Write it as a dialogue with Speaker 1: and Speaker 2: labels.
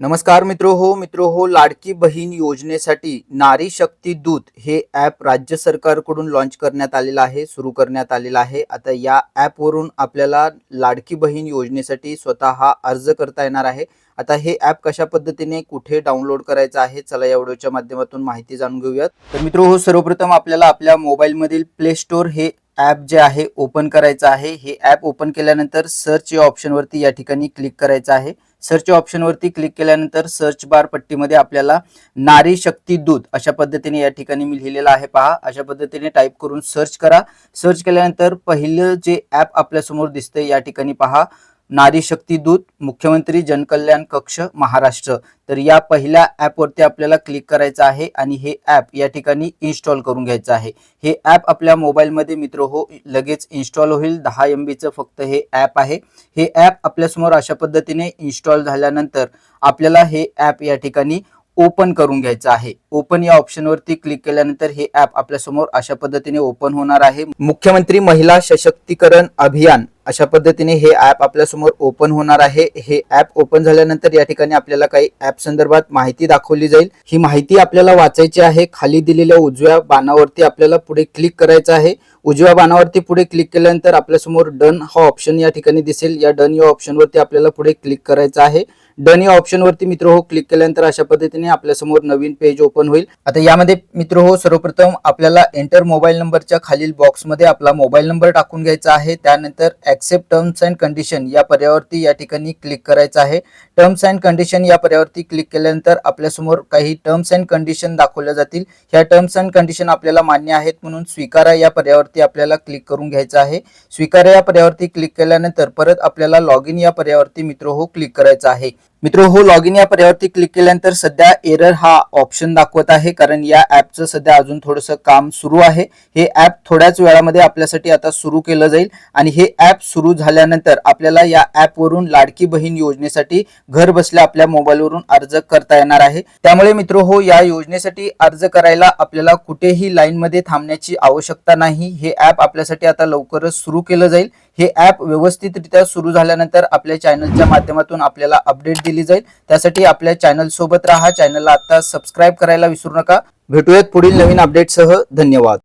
Speaker 1: नमस्कार मित्रो हो मित्रो हो लाडकी बहीण योजनेसाठी नारी शक्ती दूत हे ॲप राज्य सरकारकडून लॉन्च करण्यात आलेलं आहे सुरू करण्यात आलेलं आहे. आता या ॲपवरून आपल्याला लाडकी बहीण योजनेसाठी स्वतः अर्ज करता येणार आहे. आता हे ॲप कशा पद्धतीने कुठे डाउनलोड करायचं आहे चला या व्हिडिओच्या माध्यमातून माहिती जाणून घेऊयात. तर मित्रो हो सर्वप्रथम आपल्याला आपल्या मोबाईलमधील प्ले स्टोअर हे ॲप जे आहे ओपन करायचं आहे. हे ॲप ओपन केल्यानंतर सर्च या ऑप्शनवरती या ठिकाणी क्लिक करायचं आहे. सर्च ऑप्शनवरती क्लिक केल्यानंतर सर्च बार पट्टीमध्ये आपल्याला नारी शक्ती दूत अशा पद्धतीने या ठिकाणी मी लिहिलेलं आहे पहा. अशा पद्धतीने टाईप करून सर्च करा. सर्च केल्यानंतर पहिलं जे ॲप आपल्यासमोर दिसतंय या ठिकाणी पहा. नारी शक्ती दूत मुख्यमंत्री जनकल्याण कक्ष महाराष्ट्र. तर या पहिल्या ॲपवरती आपल्याला क्लिक करायचं आहे आणि हे ॲप या ठिकाणी इन्स्टॉल करून घ्यायचं आहे. हे ॲप आपल्या मोबाईलमध्ये मित्र हो लगेच इन्स्टॉल होईल. दहा एम बीचं फक्त हे ॲप आहे. हे ॲप आपल्यासमोर अशा पद्धतीने इन्स्टॉल झाल्यानंतर आपल्याला हे ॲप या ठिकाणी ओपन करून घ्यायचं आहे. ओपन या ऑप्शनवरती क्लिक केल्यानंतर हे ॲप आपल्यासमोर अशा पद्धतीने ओपन होणार आहे. मुख्यमंत्री महिला सशक्तीकरण अभियान. अशा पद्धतीने हे ॲप आपल्यासमोर ओपन होणार आहे. हे ॲप ओपन झाल्यानंतर या ठिकाणी आपल्याला काही ॲप संदर्भात माहिती दाखवली जाईल. ही माहिती आपल्याला वाचायची आहे. खाली दिलेल्या उजव्या बाणावरती आपल्याला पुढे क्लिक करायचं आहे. उजव्या बाणावरती पुढे क्लिक केल्यानंतर आपल्यासमोर डन हा ऑप्शन या ठिकाणी दिसेल. या डन या ऑप्शनवरती आपल्याला पुढे क्लिक करायचं आहे. डन या ऑप्शनवरती मित्र हो क्लिक केल्यानंतर अशा पद्धतीने आपल्यासमोर नवीन पेज ओपन होईल. आता यामध्ये मित्र हो सर्वप्रथम आपल्याला एंटर मोबाईल नंबरच्या खालील बॉक्समध्ये आपला मोबाईल नंबर टाकून घ्यायचा आहे. त्यानंतर ऍक्सेप्ट टर्म्स अँड कंडिशन या पर्यावरती या ठिकाणी क्लिक करायचं आहे. टर्म्स अँड कंडिशन या पर्यावरती क्लिक केल्यानंतर आपल्यासमोर काही टर्म्स अँड कंडिशन दाखवल्या जातील. ह्या टर्म्स अँड कंडिशन आपल्याला मान्य आहेत म्हणून स्वीकारा या पर्यावरती आपल्याला क्लिक करून घ्यायचं आहे. स्वीकारा या पर्यावरती क्लिक केल्यानंतर परत आपल्याला लॉग इन या पर्यावरती मित्र हो क्लिक करायचं आहे. मित्र हो लॉग इन या पर्यावरती क्लिक केल्यानंतर सध्या एरर हा ऑप्शन दाखवत आहे कारण या ॲपचं सध्या अजून थोडंसं काम सुरू आहे. हे ॲप थोड्याच वेळामध्ये आपल्यासाठी आता सुरू केलं जाईल आणि हे ॲप सुरू झाल्यानंतर आपल्याला या ॲपवरून लाडकी बहीण योजनेसाठी घर बसल्या आपल्या मोबाईलवरून अर्ज करता येणार आहे. त्यामुळे मित्र हो या योजनेसाठी अर्ज करायला आपल्याला कुठेही लाईनमध्ये थांबण्याची आवश्यकता नाही. हे ॲप आपल्यासाठी आता लवकरच सुरू केलं जाईल. हे ॲप व्यवस्थितरित्या सुरू झाल्यानंतर आपल्या चॅनलच्या माध्यमातून आपल्याला अपडेट दिली जाईल. त्यासाठी आपल्या चॅनल सोबत राहा. चॅनलला आता सबस्क्राईब करायला विसरू नका. भेटूयात पुढील नवीन अपडेटसह. धन्यवाद.